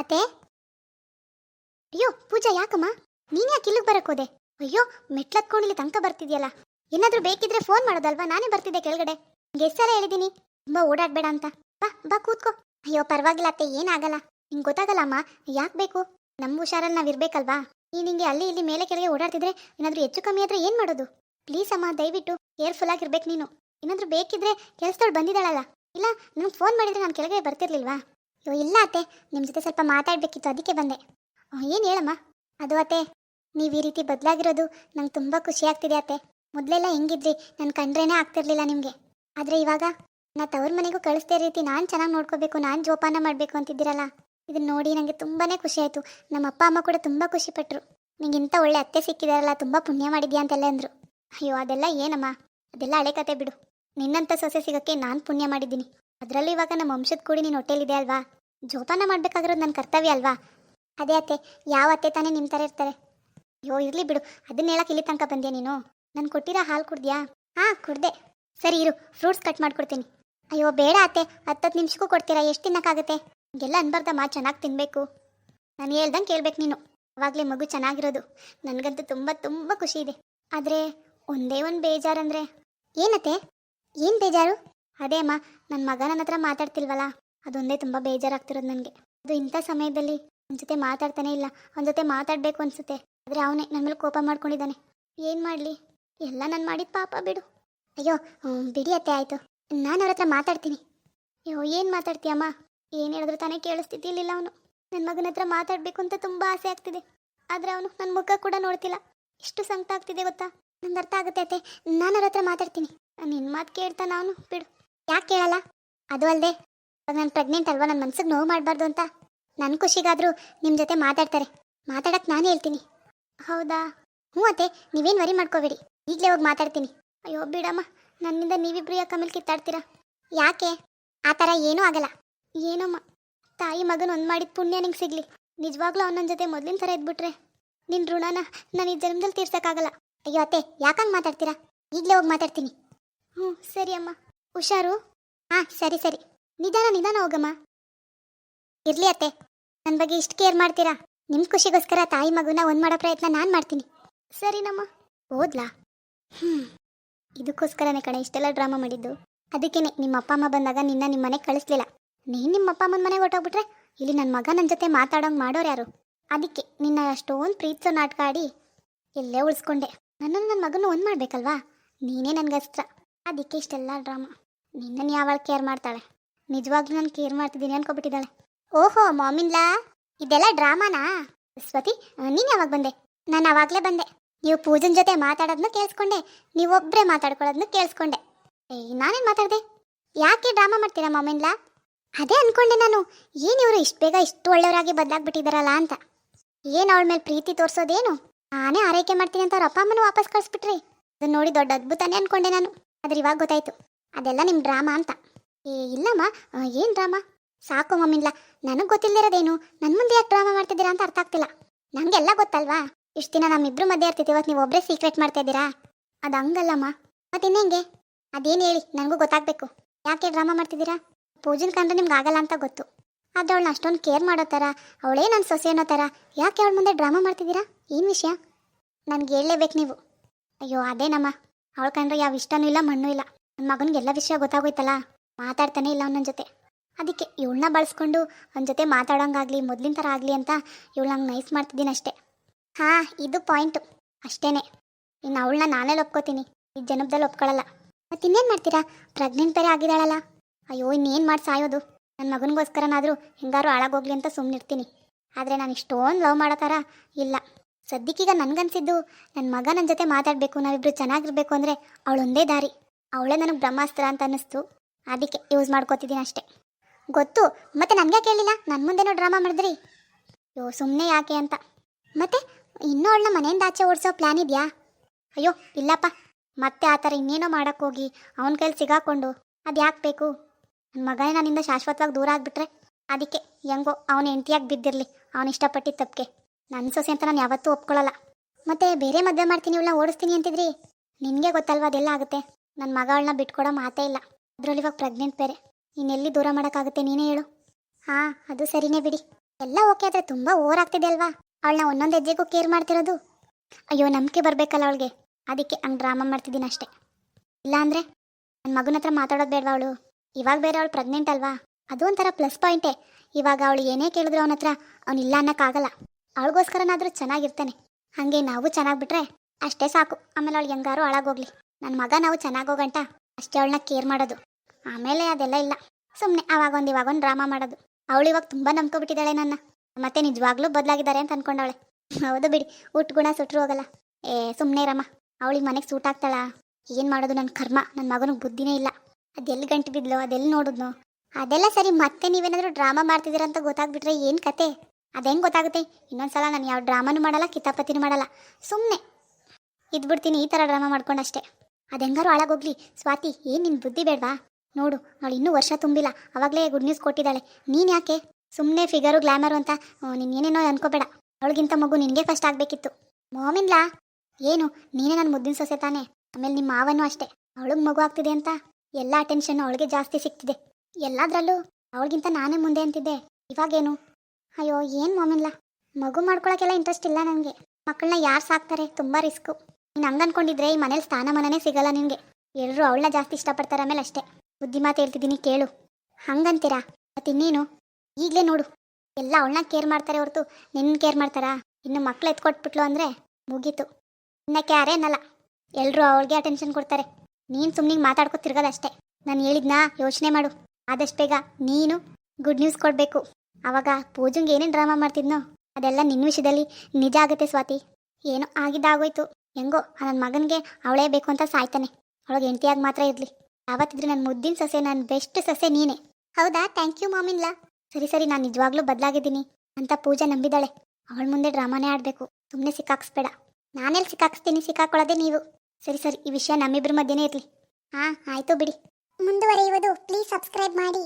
ಅತ್ತೆ? ಅಯ್ಯೋ, ಪೂಜಾ, ಯಾಕಮ್ಮ? ನೀನ್ ಯಾಕೆ ಇಲ್ಲಿಗೆ ಬರಕ್ ಹೋದೆ? ಅಯ್ಯೋ ಮೆಟ್ಲತ್ಕೊಂಡು ಇಲ್ಲಿ ತನಕ ಬರ್ತಿದ್ಯಲ್ಲ. ಏನಾದ್ರೂ ಬೇಕಿದ್ರೆ ಫೋನ್ ಮಾಡೋದಲ್ವಾ? ನಾನೇ ಬರ್ತಿದ್ದೆ ಕೆಳಗಡೆ. ಎಷ್ಟ್ ಹೇಳಿದೀನಿ. ತುಂಬಾ ಓಡಾಡ್ಬೇಡ ಅಂತ. ಬಾ ಬಾ, ಕೂತ್ಕೋ. ಅಯ್ಯೋ, ಪರವಾಗಿಲ್ಲ ಅತ್ತೆ ಏನಾಗಲ್ಲ ನಿಂಗೆ ಗೊತ್ತಾಗಲ್ಲ ಅಮ್ಮ ಯಾಕೆ ಬೇಕು? ನಮ್ಮ ಹುಷಾರಲ್ಲಿ ನಾವು ಇರ್ಬೇಕಲ್ವಾ? ನೀ ನಿಂಗೆ ಅಲ್ಲಿ ಇಲ್ಲಿ ಮೇಲೆ ಕೆಳಗೆ ಓಡಾಡ್ತಿದ್ರೆ ಏನಾದರೂ ಹೆಚ್ಚು ಕಮ್ಮಿ ಆದ್ರೆ ಏನು ಮಾಡೋದು? ಪ್ಲೀಸ್ ಅಮ್ಮ, ದಯವಿಟ್ಟು ಕೇರ್ಫುಲ್ ಆಗಿರ್ಬೇಕು ನೀನು. ಏನಾದರೂ ಬೇಕಿದ್ರೆ ಕೆಲ್ಸದವ್ಳು ಬಂದಿದ್ದಾಳಲ್ಲ. ಇಲ್ಲ ನಂಗೆ ಫೋನ್ ಮಾಡಿದ್ರೆ ನಾನು ಕೆಳಗೆ ಬರ್ತಿರ್ಲಿಲ್ವಾ? ಇಲ್ಲ ಅತ್ತೆ. ನಿಮ್ಮ ಜೊತೆ ಸ್ವಲ್ಪ ಮಾತಾಡಬೇಕಿತ್ತು, ಅದಕ್ಕೆ ಬಂದೆ. ಏನು ಹೇಳಮ್ಮ? ಅದು ಅತ್ತೆ, ನೀವು ಈ ರೀತಿ ಬದಲಾಗಿರೋದು ನಂಗೆ ತುಂಬ ಖುಷಿ ಆಗ್ತಿದೆ ಅತ್ತೆ. ಮೊದಲೆಲ್ಲ ಹೆಂಗಿದ್ರಿ? ನಾನು ಕಂಡ್ರೇನೇ ಆಗ್ತಿರ್ಲಿಲ್ಲ ನಿಮಗೆ. ಆದರೆ ಇವಾಗ ನಾ ತವ್ರ ಮನೆಗೂ ಕಳಿಸ್ದೇ ರೀತಿ ನಾನು ಚೆನ್ನಾಗಿ ನೋಡ್ಕೋಬೇಕು, ನಾನು ಜೋಪಾನ ಮಾಡಬೇಕು ಅಂತಿದ್ದೀರಲ್ಲ. ಇದನ್ನ ನೋಡಿ ನನಗೆ ತುಂಬಾ ಖುಷಿ ಆಯಿತು. ನಮ್ಮ ಅಪ್ಪ, ಅಮ್ಮ ಕೂಡ ತುಂಬ ಖುಷಿ ಪಟ್ಟರು ನಿಂಗೆ ಇಂಥ ಒಳ್ಳೆ ಅತ್ತೆ ಸಿಕ್ಕಿದಾರಲ್ಲ, ತುಂಬ ಪುಣ್ಯ ಮಾಡಿದ್ಯಾ ಅಂತೆಲ್ಲ ಅಂದರು. ಅಯ್ಯೋ, ಅದೆಲ್ಲ ಏನಮ್ಮ? ಅದೆಲ್ಲ ಹಳೆ ಕತೆ ಬಿಡು. ನಿನ್ನಂಥ ಸೊಸೆ ಸಿಗೋಕ್ಕೆ ನಾನು ಪುಣ್ಯ ಮಾಡಿದ್ದೀನಿ. ಅದರಲ್ಲೂ ಇವಾಗ ನಮ್ಮ ವಂಶದ ಕೂಡಿ ನೀನು ಹೊಟ್ಟೆಲಿದೆ ಅಲ್ವಾ? ಜೋಪಾನ ಮಾಡಬೇಕಾಗಿರೋದು ನನ್ನ ಕರ್ತವ್ಯ ಅಲ್ವಾ? ಅದೇ ಅತ್ತೆ, ಯಾವ ಅತ್ತೆ ತಾನೇ ನಿಮ್ಮ ಥರ ಇರ್ತಾರೆ. ಅಯ್ಯೋ, ಇರಲಿ ಬಿಡು. ಅದನ್ನ ಹೇಳಕ್ಕೆ ಇಲ್ಲಿ ತನಕ ಬಂದೆ ನೀನು? ನಾನು ಕೊಟ್ಟಿರೋ ಹಾಲು ಕುಡ್ದ್ಯಾ? ಹಾಂ, ಕುಡ್ದೆ. ಸರಿ ಇರು, ಫ್ರೂಟ್ಸ್ ಕಟ್ ಮಾಡ್ಕೊಡ್ತೀನಿ. ಅಯ್ಯೋ, ಬೇಡ ಅತ್ತೆ. ಹತ್ತತ್ತು ನಿಮಿಷಕ್ಕೂ ಕೊಡ್ತೀರಾ? ಎಷ್ಟು ಎಲ್ಲ ಹಿಂಗೆಲ್ಲ ಅನ್ಬಾರ್ದಮ್ಮ ಚೆನ್ನಾಗಿ ತಿನ್ನಬೇಕು ನಾನು ಹೇಳ್ದಂಗೆ ಕೇಳ್ಬೇಕು ನೀನು. ಅವಾಗಲೇ ಮಗು ಚೆನ್ನಾಗಿರೋದು. ನನಗಂತೂ ತುಂಬ ತುಂಬ ಖುಷಿ ಇದೆ. ಆದರೆ ಒಂದೇ ಒಂದು ಬೇಜಾರಂದರೆ ಏನತ್ತೆ? ಏನು ಬೇಜಾರು? ಅದೇ ಅಮ್ಮ ನನ್ನ ಮಗ ನನ್ನ ಹತ್ರ ಮಾತಾಡ್ತಿಲ್ವಲ್ಲ? ಅದೊಂದೇ ತುಂಬ ಬೇಜಾರಾಗ್ತಿರೋದು ನನಗೆ. ಅದು ಇಂಥ ಸಮಯದಲ್ಲಿ ನನ್ನ ಜೊತೆ ಮಾತಾಡ್ತಾನೆ ಇಲ್ಲ. ಅವನ ಜೊತೆ ಮಾತಾಡಬೇಕು ಅನ್ಸುತ್ತೆ. ಆದರೆ ಅವನೇ ನನ್ನ ಮೇಲೆ ಕೋಪ ಮಾಡ್ಕೊಂಡಿದ್ದಾನೆ. ಏನು ಮಾಡಲಿ? ಎಲ್ಲ ನಾನು ಮಾಡಿದ ಪಾಪ ಬಿಡು. ಅಯ್ಯೋ ಬಿಡಿ ಅತ್ತೆ, ಆಯಿತು. ನಾನು ಅವ್ರ ಹತ್ರ ಮಾತಾಡ್ತೀನಿ. ಅಯ್ಯೋ, ಏನು ಮಾತಾಡ್ತೀಯಮ್ಮ ಏನು ಹೇಳಿದ್ರು ತಾನೇ ಕೇಳಿಸ್ತಿದ್ದಿಲ್ಲ ಅವನು. ನನ್ನ ಮಗನ ಹತ್ರ ಮಾತಾಡಬೇಕು ಅಂತ ತುಂಬ ಆಸೆ ಆಗ್ತಿದೆ. ಆದರೆ ಅವನು ನನ್ನ ಮುಖ ಕೂಡ ನೋಡ್ತಿಲ್ಲ. ಎಷ್ಟು ಸಂಕಟ ಆಗ್ತಿದೆ ಗೊತ್ತಾ? ನಂಗೆ ಅರ್ಥ ಆಗುತ್ತೆ ಅತ್ತೆ. ನಾನು ಅವ್ರ ಹತ್ರ ಮಾತಾಡ್ತೀನಿ. ನಿನ್ನ ಮಾತು ಕೇಳ್ತಾನ ಅವನು ಬಿಡು. ಯಾಕೆ ಕೇಳಲ್ಲ? ಅದು ಅಲ್ಲದೆ ನಾನು ಪ್ರೆಗ್ನೆಂಟ್ ಅಲ್ವಾ? ನನ್ನ ಮನ್ಸಿಗೆ ನೋವು ಮಾಡಬಾರ್ದು ಅಂತ. ನನ್ನ ಖುಷಿಗಾದರೂ ನಿಮ್ಮ ಜೊತೆ ಮಾತಾಡ್ತಾರೆ. ಮಾತಾಡಕ್ಕೆ ನಾನು ಹೇಳ್ತೀನಿ. ಹೌದಾ? ಹ್ಞೂ ಅತ್ತೆ, ನೀವೇನು ವರಿ ಮಾಡ್ಕೋಬೇಡಿ. ಈಗಲೇ ಹೋಗಿ ಮಾತಾಡ್ತೀನಿ. ಅಯ್ಯೋ, ಬಿಡಮ್ಮ. ನನ್ನಿಂದ ನೀವಿಬ್ರು ಯಾಕೆ ಆಮೇಲೆ ಕಿತ್ತಾಡ್ತೀರಾ? ಯಾಕೆ? ಆ ಥರ ಏನೂ ಆಗಲ್ಲ. ಏನಮ್ಮ ತಾಯಿ ಮಗನ ಒಂದು ಮಾಡಿದ ಪುಣ್ಯ ನಿಂಗೆ ಸಿಗಲಿ. ನಿಜವಾಗ್ಲೂ ಅವನ ಜೊತೆ ಮೊದಲಿನ ಥರ ಇದ್ಬಿಟ್ರೆ. ನಿನ್ನ ಋಣನ ನಾನು ಈ ಜನ್ಮದಲ್ಲಿ ತೀರ್ಸೋಕ್ಕಾಗಲ್ಲ. ಅಯ್ಯೋ ಅತ್ತೆ ಯಾಕಂಗೆ ಮಾತಾಡ್ತೀರಾ? ಈಗಲೇ ಹೋಗಿ ಮಾತಾಡ್ತೀನಿ. ಹ್ಞೂ, ಸರಿ ಅಮ್ಮ. ಹುಷಾರು? ಹಾಂ, ಸರಿ ಸರಿ. ನಿಧಾನ ನಿಧಾನ ಹೋಗಮ್ಮ. ಇರ್ಲಿ ಅತ್ತೆ. ನನ್ನ ಬಗ್ಗೆ ಇಷ್ಟು ಕೇರ್ ಮಾಡ್ತೀರಾ? ನಿಮ್ಮ ಖುಷಿಗೋಸ್ಕರ ತಾಯಿ ಮಗುನ ಒಂದು ಮಾಡೋ ಪ್ರಯತ್ನ ನಾನು ಮಾಡ್ತೀನಿ. ಸರಿನಮ್ಮ. ಓದ್ಲಾ ಹ್ಞೂ ಇದಕ್ಕೋಸ್ಕರನೇ ಕಣೆ ಇಷ್ಟೆಲ್ಲ ಡ್ರಾಮಾ ಮಾಡಿದ್ದು. ಅದಕ್ಕೇನೆ ನಿಮ್ಮ ಅಪ್ಪ ಅಮ್ಮ ಬಂದಾಗ ನಿನ್ನ ನಿಮ್ಮ ಮನೆಗೆ ಕಳಿಸ್ಲಿಲ್ಲ. ನೀನು ನಿಮ್ಮ ಅಪ್ಪ ಅಮ್ಮನ ಮನೆಗೆ ಹೊಟ್ಟೋಗ್ಬಿಟ್ರೆ ಇಲ್ಲಿ ನನ್ನ ಮಗ ನನ್ನ ಜೊತೆ ಮಾತಾಡೋಂಗೆ ಮಾಡೋರು ಯಾರು? ಅದಕ್ಕೆ ನಿನ್ನ ಅಷ್ಟೊಂದು ಪ್ರೀತಿಸೋ ನಾಟಕ ಆಡಿ ಇಲ್ಲೇ ಉಳಿಸ್ಕೊಂಡೆ. ನನ್ನನ್ನು ನನ್ನ ಮಗನ ಒಂದು ಮಾಡಬೇಕಲ್ವಾ? ನೀನೇ ನನಗೆ ಅಸ್ತ್ರ ಅದಕ್ಕೆ ಇಷ್ಟೆಲ್ಲ ಡ್ರಾಮಾ. ನಿನ್ನನ್ನು ಯಾವಾಗ ಕೇರ್ ಮಾಡ್ತಾಳೆ? ನಿಜವಾಗ್ಲೂ ನಾನು ಕೇರ್ ಮಾಡ್ತಿದ್ದೀನಿ ಅನ್ಕೊಬಿಟ್ಟಿದ್ದಾಳೆ. ಓಹೋ, ಮಾಮಿನ್ಲಾ? ಇದೆಲ್ಲ ಡ್ರಾಮಾನಾ? ಸ್ವತಿ ನೀನು ಯಾವಾಗ ಬಂದೆ? ನಾನು ಆವಾಗಲೇ ಬಂದೆ. ನೀವು ಪೂಜನ್ ಜೊತೆ ಮಾತಾಡೋದನ್ನು ಕೇಳಿಸ್ಕೊಂಡೆ. ನೀವೊಬ್ಬರೇ ಮಾತಾಡ್ಕೊಳ್ಳೋದನ್ನ ಕೇಳಿಸ್ಕೊಂಡೆ. ಏಯ್ ನಾನೇನು ಮಾತಾಡಿದೆ? ಯಾಕೆ ಡ್ರಾಮಾ ಮಾಡ್ತೀರಾ ಮಾಮಿನ್ಲಾ? ಅದೇ ಅನ್ಕೊಂಡೆ ನಾನು. ಏನು ಇವರು ಇಷ್ಟು ಬೇಗ ಇಷ್ಟು ಒಳ್ಳೆಯವರಾಗಿ ಬದಲಾಗ್ಬಿಟ್ಟಿದ್ದಾರಲ್ಲ ಅಂತ. ಏನು ಅವಳ ಮೇಲೆ ಪ್ರೀತಿ ತೋರಿಸೋದೇನು? ನಾನೇ ಆರೈಕೆ ಮಾಡ್ತೀನಿ ಅಂತ ಅವ್ರ ಅಪ್ಪ ಅಮ್ಮನೂ ವಾಪಸ್ ಕಳಿಸ್ಬಿಟ್ರಿ. ಅದನ್ನ ನೋಡಿ ದೊಡ್ಡ ಅದ್ಭುತನೇ ಅನ್ಕೊಂಡೆ ನಾನು. ಆದ್ರೆ ಇವಾಗ ಗೊತ್ತಾಯ್ತು. ಅದೆಲ್ಲ ನಿಮ್ಮ ಡ್ರಾಮಾ ಅಂತ. ಏ, ಇಲ್ಲಮ್ಮ. ಏನು ಡ್ರಾಮಾ? ಸಾಕು ಮಮ್ಮಿಲ್ಲ ನನಗೆ ಗೊತ್ತಿಲ್ಲದಿರೋದೇನು ನನ್ನ ಮುಂದೆ ಯಾಕೆ ಡ್ರಾಮಾ ಮಾಡ್ತಿದ್ದೀರಾ ಅಂತ ಅರ್ಥ ಆಗ್ತಿಲ್ಲ. ನನಗೆಲ್ಲ ಗೊತ್ತಲ್ವಾ? ಇಷ್ಟು ದಿನ ನಮ್ಮಿಬ್ರು ಮಧ್ಯೆ ಇರ್ತಿತ್ತು ಇವತ್ತು ನೀವು ಒಬ್ಬರೇ ಸೀಕ್ರೆಟ್ ಮಾಡ್ತಾ ಇದ್ದೀರಾ? ಅದು ಹಂಗಲ್ಲಮ್ಮ. ಮತ್ತೆ ಇನ್ನೇಂಗೆ ಅದೇನು ಹೇಳಿ, ನನಗೂ ಗೊತ್ತಾಗಬೇಕು. ಯಾಕೆ ಡ್ರಾಮಾ ಮಾಡ್ತಿದ್ದೀರಾ? ಪೂಜನ್ ಕಂಡ್ರೆ ನಿಮ್ಗೆ ಆಗಲ್ಲ ಅಂತ ಗೊತ್ತು. ಆದರೆ ಅವಳನ್ನ ಅಷ್ಟೊಂದು ಕೇರ್ ಮಾಡೋ ಥರ, ಅವಳೇ ನನ್ನ ಸೊಸೆ ಅನ್ನೋ ಥರ, ಯಾಕೆ ಅವಳ ಮುಂದೆ ಡ್ರಾಮಾ ಮಾಡ್ತಿದ್ದೀರಾ? ಏನು ವಿಷಯ? ನನಗೆ ಹೇಳಲೇಬೇಕು ನೀವು. ಅಯ್ಯೋ, ಅದೇನಮ್ಮ. ಅವಳ ಕಂಡ್ರೆ ಯಾವ ಇಷ್ಟನೂ ಇಲ್ಲ, ಮಣ್ಣು ಇಲ್ಲ. ನನ್ನ ಮಗನಿಗೆ ಎಲ್ಲ ವಿಷಯ ಗೊತ್ತಾಗೋಯ್ತಲ್ಲ? ಮಾತಾಡ್ತಾನೆ ಇಲ್ಲ ಅವನ ಜೊತೆ. ಅದಕ್ಕೆ ಇವಳನ್ನ ಬಳಸ್ಕೊಂಡು ಅವನ ಜೊತೆ ಮಾತಾಡೋಂಗಾಗಲಿ, ಮೊದಲಿನ ಥರ ಆಗಲಿ ಅಂತ ಇವಳು ನಂಗೆ ನೈಸ್ ಮಾಡ್ತಿದ್ದೀನಿ ಅಷ್ಟೇ. ಹಾಂ, ಇದು ಪಾಯಿಂಟು ಅಷ್ಟೇನೆ. ಇನ್ನು ಅವಳನ್ನ ನಾನೇ ಒಪ್ಕೋತೀನಿ. ಈ ಜನ್ಮದಲ್ಲಿ ಒಪ್ಕೊಳ್ಳಲ್ಲ ಮತ್ತೆ ಇನ್ನೇನು ಮಾಡ್ತೀರಾ? ಪ್ರೆಗ್ನೆಂಟ್ ಬೇರೆ ಆಗಿದ್ದಾಳಲ್ಲ. ಅಯ್ಯೋ, ಇನ್ನೇನು ಮಾಡಿ ಸಾಯೋದು? ನನ್ನ ಮಗನಿಗೋಸ್ಕರನಾದರೂ ಹೆಂಗಾರು ಹಾಳಾಗೋಗ್ಲಿ ಅಂತ ಸುಮ್ಮನಿರ್ತೀನಿ ಆದರೆ ನಾನು ಇಷ್ಟೊಂದು ಲವ್ ಮಾಡೋ ಥರ ಇಲ್ಲ. ಸದ್ಯಕ್ಕೀಗ ನನಗನ್ಸಿದ್ದು ನನ್ನ ಮಗ ನನ್ನ ಜೊತೆ ಮಾತಾಡಬೇಕು, ನಾವಿಬ್ರು ಚೆನ್ನಾಗಿರ್ಬೇಕು ಅಂದರೆ ಅವಳೊಂದೇ ದಾರಿ. ಅವಳೇ ನನಗೆ ಬ್ರಹ್ಮಾಸ್ತ್ರ ಅಂತ ಅನ್ನಿಸ್ತು. ಅದಕ್ಕೆ ಯೂಸ್ ಮಾಡ್ಕೋತಿದ್ದೀನಿ ಅಷ್ಟೇ. ಗೊತ್ತು, ಮತ್ತೆ ನನಗೆ ಕೇಳಿಲ್ಲ? ನನ್ನ ಮುಂದೆನೂ ಡ್ರಾಮಾ ಮಾಡಿದ್ರಿ. ಅಯ್ಯೋ ಸುಮ್ಮನೆ ಯಾಕೆ ಅಂತ. ಮತ್ತೆ, ಇನ್ನೂ ಅವಳನ್ನ ಮನೆಯಿಂದ ಆಚೆ ಓಡಿಸೋ ಪ್ಲ್ಯಾನ್ ಇದೆಯಾ? ಅಯ್ಯೋ, ಇಲ್ಲಪ್ಪ. ಮತ್ತೆ ಆ ಥರ ಇನ್ನೇನೋ ಮಾಡೋಕ್ಕೋಗಿ ಅವನ ಕೈಲಿ ಸಿಗಾಕೊಂಡು ಅದು ಯಾಕೆ ಬೇಕು? ನನ್ನ ಮಗನೇ ನನ್ನಿಂದ ಶಾಶ್ವತವಾಗಿ ದೂರ ಆಗಿಬಿಟ್ರೆ ಅದಕ್ಕೆ ಹೆಂಗೋ ಅವನ ಹೆಂಡತಿಯಾಗಿ ಬಿದ್ದಿರಲಿ. ಅವನು ಇಷ್ಟಪಟ್ಟಿದ್ದ ತಪ್ಪಿಗೆ. ನನ್ನ ಸೊಸೆ ಅಂತ ನಾನು ಯಾವತ್ತೂ ಒಪ್ಕೊಳ್ಳಲ್ಲ ಮತ್ತೆ ಬೇರೆ ಮದುವೆ ಮಾಡ್ತೀನಿ, ಇವಳನ್ನ ಓಡಿಸ್ತೀನಿ ಅಂತಿದ್ರಿ? ನಿನಗೆ ಗೊತ್ತಲ್ವಾ ಅದೆಲ್ಲ ಆಗುತ್ತೆ? ನನ್ನ ಮಗ ಅವಳನ್ನ ಬಿಟ್ಕೊಡೋ ಮಾತೇ ಇಲ್ಲ. ಅದರಲ್ಲಿ ಇವಾಗ ಪ್ರೆಗ್ನೆಂಟ್ ಬೇರೆ. ಇನ್ನೆಲ್ಲಿ ದೂರ ಮಾಡೋಕ್ಕಾಗುತ್ತೆ ನೀನೇ ಹೇಳು. ಹಾಂ, ಅದು ಸರಿನೇ ಬಿಡಿ. ಎಲ್ಲ ಓಕೆ ಆದ್ರೆ ತುಂಬಾ ಓವರ್ ಆಗ್ತಿದೆ ಅಲ್ವಾ? ಅವಳನ್ನ ಒಂದೊಂದು ಹೆಜ್ಜೆಗೂ ಕೇರ್ ಮಾಡ್ತಿರೋದು. ಅಯ್ಯೋ, ನಂಬಿಕೆ ಬರಬೇಕಲ್ಲ ಅವಳಿಗೆ. ಅದಕ್ಕೆ ಹಂಗೆ ಡ್ರಾಮಾ ಮಾಡ್ತಿದ್ದೀನಿ ಅಷ್ಟೇ. ಇಲ್ಲಾಂದ್ರೆ ನನ್ನ ಮಗನ ಹತ್ರ ಮಾತಾಡೋದು ಬೇಡವಾ ಅವಳು? ಇವಾಗ ಬೇರೆ ಅವಳು ಪ್ರೆಗ್ನೆಂಟ್ ಅಲ್ವಾ? ಅದು ಒಂಥರ ಪ್ಲಸ್ ಪಾಯಿಂಟೇ ಇವಾಗ ಅವಳು ಏನೇ ಕೇಳಿದ್ರು ಅವನ ಹತ್ರ, ಅವ್ನು ಇಲ್ಲ ಅನ್ನೋಕ್ಕಾಗಲ್ಲ. ಅವಳಿಗೋಸ್ಕರನಾದರೂ ಚೆನ್ನಾಗಿರ್ತಾನೆ. ಹಾಗೆ ನಾವು ಚೆನ್ನಾಗ್ಬಿಟ್ರೆ ಅಷ್ಟೇ ಸಾಕು. ಆಮೇಲೆ ಅವಳು ಹೆಂಗಾರು ಹಾಳಾಗೋಗ್ಲಿ ನನ್ನ ಮಗ ನಾವು ಚೆನ್ನಾಗೋಗಂಟ ಅಷ್ಟೇ ಅವಳನ್ನ ಕೇರ್ ಮಾಡೋದು. ಆಮೇಲೆ ಅದೆಲ್ಲ ಇಲ್ಲ. ಸುಮ್ಮನೆ ಅವಾಗೊಂದು ಇವಾಗೊಂದು ಇವಾಗ ಡ್ರಾಮಾ ಮಾಡೋದು. ಅವಳು ಇವಾಗ ತುಂಬ ನಂಬ್ಕೊಬಿಟ್ಟಿದ್ದಾಳೆ ನನ್ನ. ಮತ್ತೆ ನಿಜವಾಗ್ಲೂ ಬದಲಾಗಿದ್ದಾರೆ ಅಂತ ಅನ್ಕೊಂಡವಳೆ. ಹೌದು ಬಿಡಿ ಊಟ ಗುಣ ಸುಟ್ಟರು ಹೋಗಲ್ಲ. ಏ ಸುಮ್ಮನೆ ರಮ್ಮ ಅವಳಿಗೆ ಮನೆಗೆ ಸೂಟ್ ಆಗ್ತಾಳ? ಏನು ಮಾಡೋದು ನನ್ನ ಕರ್ಮ? ನನ್ನ ಮಗನಿಗೆ ಬುದ್ಧಿನೇ ಇಲ್ಲ. ಅದೆಲ್ಲಿ ಗಂಟು ಬಿದ್ಲು ಅದೆಲ್ಲಿ ನೋಡಿದ್ನು? ಅದೆಲ್ಲ ಸರಿ, ಮತ್ತೆ ನೀವೇನಾದರೂ ಡ್ರಾಮಾ ಮಾಡ್ತಿದ್ದೀರಂತ ಗೊತ್ತಾಗ್ಬಿಟ್ರೆ ಏನು ಕತೆ? ಅದೇನು ಗೊತ್ತಾಗುತ್ತೆ? ಇನ್ನೊಂದ್ಸಲ ನಾನು ಯಾವ ಡ್ರಾಮಾನು ಮಾಡಲ್ಲ, ಕಿತಾಪತಿನೂ ಮಾಡಲ್ಲ. ಸುಮ್ಮನೆ ಇದ್ಬಿಡ್ತೀನಿ, ಈ ಥರ ಡ್ರಾಮಾ ಮಾಡ್ಕೊಂಡಷ್ಟೇ ಅದು ಹೆಂಗಾರು ಹಾಳಾಗೋಗ್ಲಿ ಸ್ವಾತಿ, ಏನು ನಿನ್ನ ಬುದ್ಧಿ ಬೇಡವಾ? ನೋಡು ಅವಳು ಇನ್ನೂ ವರ್ಷ ತುಂಬಿಲ್ಲ. ಅವಾಗಲೇ ಗುಡ್ ನ್ಯೂಸ್ ಕೊಟ್ಟಿದ್ದಾಳೆ. ನೀನು ಯಾಕೆ? ಸುಮ್ಮನೆ ಫಿಗರು ಗ್ಲಾಮರು ಅಂತ ನೀನು ಏನೇನೋ ಅನ್ಕೋಬೇಡ. ಅವಳಿಗಿಂತ ಮಗು ನಿನಗೆ ಫಸ್ಟ್ ಆಗಬೇಕಿತ್ತು. ಮೋಮಿನ್ಲಾ ಏನು, ನೀನೇ ನನ್ನ ಮುದ್ದಿನ ಸೊಸೆ ತಾನೆ? ಆಮೇಲೆ ನಿಮ್ಮ ಮಾವನೂ ಅಷ್ಟೇ. ಅವಳಿಗೆ ಮಗು ಆಗ್ತಿದೆ ಅಂತ ಎಲ್ಲ ಅಟೆನ್ಷನ್ ಅವಳಿಗೆ ಜಾಸ್ತಿ ಸಿಗ್ತಿದೆ ಎಲ್ಲದರಲ್ಲೂ ಅವಳಿಗಿಂತ ನಾನೇ ಮುಂದೆ ಅಂತಿದ್ದೆ. ಇವಾಗೇನು? ಅಯ್ಯೋ, ಏನು ಮೋಮಿನ್ಲಾ ಮಗು ಮಾಡ್ಕೊಳಕ್ಕೆಲ್ಲ ಇಂಟ್ರೆಸ್ಟ್ ಇಲ್ಲ ನನಗೆ. ಮಕ್ಕಳನ್ನ ಯಾರು ಸಾಕ್ತಾರೆ? ತುಂಬ ರಿಸ್ಕು ನೀನು ಹಂಗೆ ಅನ್ಕೊಂಡಿದ್ರೆ ಈ ಮನೇಲಿ ಸ್ಥಾನಮಾನನೇ ಸಿಗಲ್ಲ ನಿನಗೆ. ಎಲ್ಲರೂ ಅವಳನ್ನ ಜಾಸ್ತಿ ಇಷ್ಟಪಡ್ತಾರೆ ಆಮೇಲೆ ಅಷ್ಟೇ. ಬುದ್ಧಿ ಮಾತು ಹೇಳ್ತಿದ್ದೀನಿ ಕೇಳು. ಹಂಗಂತೀರಾ? ಮತ್ತೆ ಇನ್ನೇನು? ಈಗಲೇ ನೋಡು. ಎಲ್ಲ ಅವಳನ್ನ ಕೇರ್ ಮಾಡ್ತಾರೆ ಹೊರತು ನಿನ್ನ ಕೇರ್ ಮಾಡ್ತಾರಾ? ಇನ್ನು ಮಕ್ಳು ಎತ್ಕೊಟ್ಬಿಟ್ಲು ಅಂದರೆ ಮುಗೀತು. ಇನ್ನಕ್ಕೆ ಯಾರೇ ಅನ್ನಲ್ಲ ಎಲ್ಲರೂ ಅವಳಿಗೆ ಅಟೆನ್ಷನ್ ಕೊಡ್ತಾರೆ. ನೀನು ಸುಮ್ಮನೆ ಮಾತಾಡ್ಕೊ ತಿರ್ಗೋದಷ್ಟೇ. ನಾನು ಹೇಳಿದ್ನಾ? ಯೋಚನೆ ಮಾಡು. ಆದಷ್ಟು ಬೇಗ ನೀನು ಗುಡ್ ನ್ಯೂಸ್ ಕೊಡಬೇಕು. ಆವಾಗ ಪೂಜಂಗೆ ಏನೇನು ಡ್ರಾಮಾ ಮಾಡ್ತಿದ್ನೋ ಅದೆಲ್ಲ ನಿನ್ನ ವಿಷಯದಲ್ಲಿ ನಿಜ ಆಗುತ್ತೆ ಸ್ವಾತಿ. ಏನೋ ಆಗಿದ್ದಾಗೋಯ್ತು. ಹೆಂಗೋ ನನ್ನ ಮಗನಿಗೆ ಅವಳೇ ಬೇಕು ಅಂತ ಸಾಯ್ತಾನೆ. ಅವಳಿಗೆ ಹೆಂಡತಿಯಾಗಿ ಮಾತ್ರ ಇರಲಿ. ಯಾವತ್ತಿದ್ರೆ ನನ್ನ ಮುದ್ದಿನ ಸೊಸೆ ನನ್ನ ಬೆಸ್ಟ್ ಸೊಸೆ ನೀನೆ. ಹೌದಾ? ಥ್ಯಾಂಕ್ ಯು ಮಾಮಿನ್ಲಾ. ಸರಿ ಸರಿ, ನಾನು ನಿಜವಾಗ್ಲೂ ಬದಲಾಗಿದ್ದೀನಿ ಅಂತ ಪೂಜಾ ನಂಬಿದಾಳೆ. ಅವಳ ಮುಂದೆ ಡ್ರಾಮಾನೇ ಆಡಬೇಕು. ಸುಮ್ಮನೆ ಸಿಕ್ಕಾಕ್ಸ್ಬೇಡ. ನಾನೆಲ್ಲಿ ಸಿಕ್ಕಾಕ್ಸ್ತೀನಿ? ಸಿಕ್ಕಾಕೊಳ್ಳೋದೇ ನೀವು. ಸರಿ ಸರಿ, ಈ ವಿಷಯ ನಮ್ಮಿಬ್ಬರ ಮಧ್ಯೆನೇ ಇರಲಿ. ಹಾಂ, ಆಯಿತು ಬಿಡಿ. ಮುಂದುವರಿಯುವುದು. ಪ್ಲೀಸ್ ಸಬ್ಸ್ಕ್ರೈಬ್ ಮಾಡಿ.